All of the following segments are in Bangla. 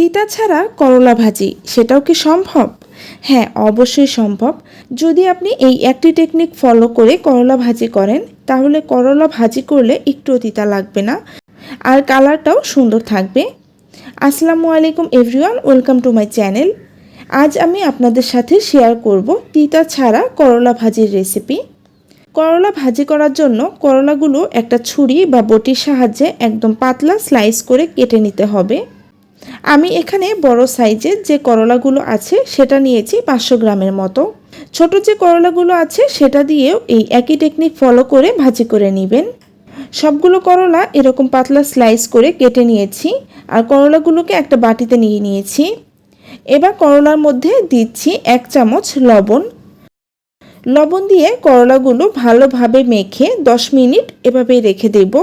তিতা ছাড়া করলা ভাজি, সেটাও কি সম্ভব? হ্যাঁ অবশ্যই সম্ভব। যদি আপনি এই একটি টেকনিক ফলো করে করলা ভাজি করেন, তাহলে করলা ভাজি করলে একটুও তিতা লাগবে না। আর কালারটাও সুন্দর থাকবে। আসসালামু আলাইকুম everyone welcome to my channel আজ আমি আপনাদের সাথে শেয়ার করব তিতা ছাড়া করলা ভাজির রেসিপি করলা ভাজি করার জন্য করলাগুলো একটা ছুরি বা বটির সাহায্যে একদম পাতলা স্লাইস করে কেটে নিতে হবে। আমি এখানে বড় সাইজের যে করলাগুলো আছে, সেটা নিয়েছি পাঁচশো গ্রামের মতো। ছোট যে করলাগুলো আছে, সেটা দিয়েও এই একই টেকনিক ফলো করে ভাজি করে নেবেন। সবগুলো করলা এরকম পাতলা স্লাইস করে কেটে নিয়েছি আর করলাগুলোকে একটা বাটিতে নিয়ে নিয়েছি। এবার করলার মধ্যে দিচ্ছি এক চামচ লবণ। লবণ দিয়ে করলাগুলো ভালোভাবে মেখে দশ মিনিট এভাবে রেখে দেব।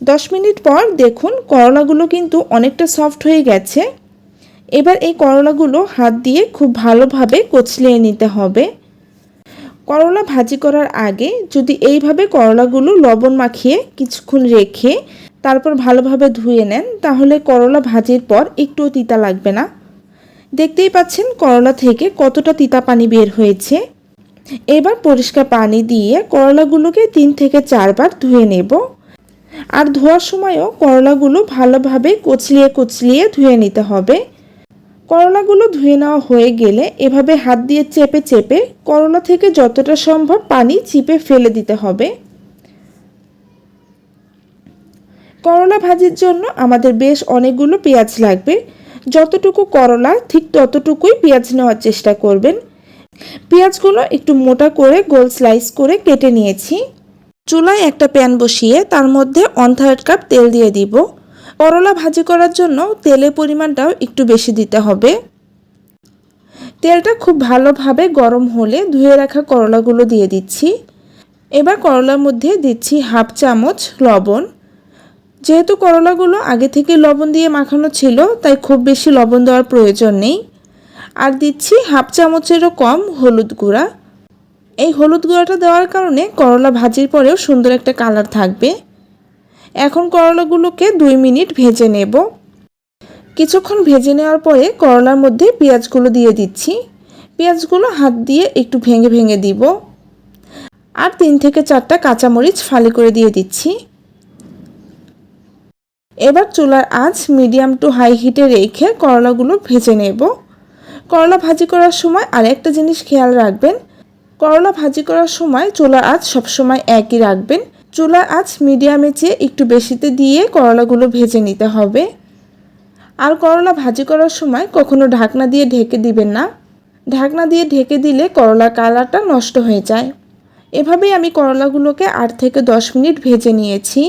দশ মিনিট পর দেখুন করলাগুলো কিন্তু অনেকটা সফট হয়ে গেছে। এবার এই করলাগুলো হাত দিয়ে খুব ভালোভাবে কচলিয়ে নিতে হবে। করলা ভাজি করার আগে যদি এইভাবে করলাগুলো লবণ মাখিয়ে কিছুক্ষণ রেখে তারপর ভালোভাবে ধুয়ে নেন, তাহলে করলা ভাজির পর একটুও তিতা লাগবে না। দেখতেই পাচ্ছেন করলা থেকে কতটা তিতা পানি বের হয়েছে। এবার পরিষ্কার পানি দিয়ে করলাগুলোকে তিন থেকে চারবার ধুয়ে নেব। আর ধোয়ার সময়ও করলাগুলো ভালোভাবে কচলিয়ে কচলিয়ে ধুয়ে নিতে হবে। করলাগুলো ধুয়ে নেওয়া হয়ে গেলে এভাবে হাত দিয়ে চেপে চেপে করলা থেকে যতটা সম্ভব পানি চিপে ফেলে দিতে হবে। করলা ভাজির জন্য আমাদের বেশ অনেকগুলো পেঁয়াজ লাগবে। যতটুকু করলা, ঠিক ততটুকুই পেঁয়াজ নেওয়ার চেষ্টা করবেন। পেঁয়াজগুলো একটু মোটা করে গোল স্লাইস করে কেটে নিয়েছি। চুলায় একটা প্যান বসিয়ে তার মধ্যে ওয়ান থার্ড কাপ তেল দিয়ে দিব। করলা ভাজি করার জন্য তেলের পরিমাণটাও একটু বেশি দিতে হবে। তেলটা খুব ভালোভাবে গরম হলে ধুয়ে রাখা করলাগুলো দিয়ে দিচ্ছি। এবার করলার মধ্যে দিচ্ছি হাফ চামচ লবণ। যেহেতু করলাগুলো আগে থেকে লবণ দিয়ে মাখানো ছিল, তাই খুব বেশি লবণ দেওয়ার প্রয়োজন নেই। আর দিচ্ছি হাফ চামচেরও কম হলুদ গুঁড়া। এই হলুদ গুঁড়াটা দেওয়ার কারণে করলা ভাজির পরেও সুন্দর একটা কালার থাকবে। এখন করলাগুলোকে দুই মিনিট ভেজে নেব। কিছুক্ষণ ভেজে নেওয়ার পরে করলার মধ্যে পেঁয়াজগুলো দিয়ে দিচ্ছি। পেঁয়াজগুলো হাত দিয়ে একটু ভেঙে ভেঙে দিব। আর তিন থেকে চারটা কাঁচামরিচ ফালি করে দিয়ে দিচ্ছি। এবার চুলার আঁচ মিডিয়াম টু হাই হিটে রেখে করলাগুলো ভেজে নেব। করলা ভাজি করার সময় আর একটা জিনিস খেয়াল রাখবেন করলা ভাজি করার সময় চুলার আঁচ সবসময় একই রাখবেন। চুলার আঁচ মিডিয়ামে চেয়ে একটু বেশিতে দিয়ে করলাগুলো ভেজে নিতে হবে। আর করলা ভাজি করার সময় কখনো ঢাকনা দিয়ে ঢেকে দিবেন না। ঢাকনা দিয়ে ঢেকে দিলে করলা কালারটা নষ্ট হয়ে যায়। এভাবেই আমি করলাগুলোকে আট থেকে দশ মিনিট ভেজে নিয়েছি।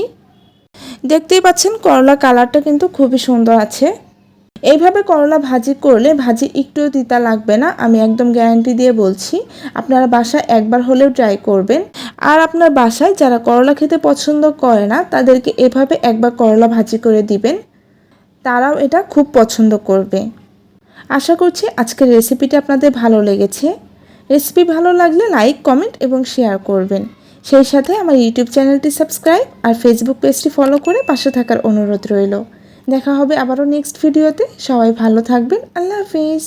দেখতেই পাচ্ছেন করলা কালারটা কিন্তু খুবই সুন্দর আছে। এইভাবে করলা ভাজি করলে ভাজি একটুও তিতা লাগবে না, আমি একদম গ্যারান্টি দিয়ে বলছি। আপনারা বাসায় একবার হলেও ট্রাই করবেন। আর আপনার বাসায় যারা করলা খেতে পছন্দ করে না, তাদেরকে এভাবে একবার করলা ভাজি করে দিবেন। তারাও এটা খুব পছন্দ করবে। আশা করছি আজকের রেসিপিটা আপনাদের ভালো লেগেছে। রেসিপি ভালো লাগলে লাইক কমেন্ট এবং শেয়ার করবেন। সেই সাথে আমার ইউটিউব চ্যানেলটি সাবস্ক্রাইব আর ফেসবুক পেজটি ফলো করে পাশে থাকার অনুরোধ রইল। দেখা হবে আবারও নেক্সট ভিডিওতে সবাই ভালো থাকবেন। আল্লাহ হাফিজ।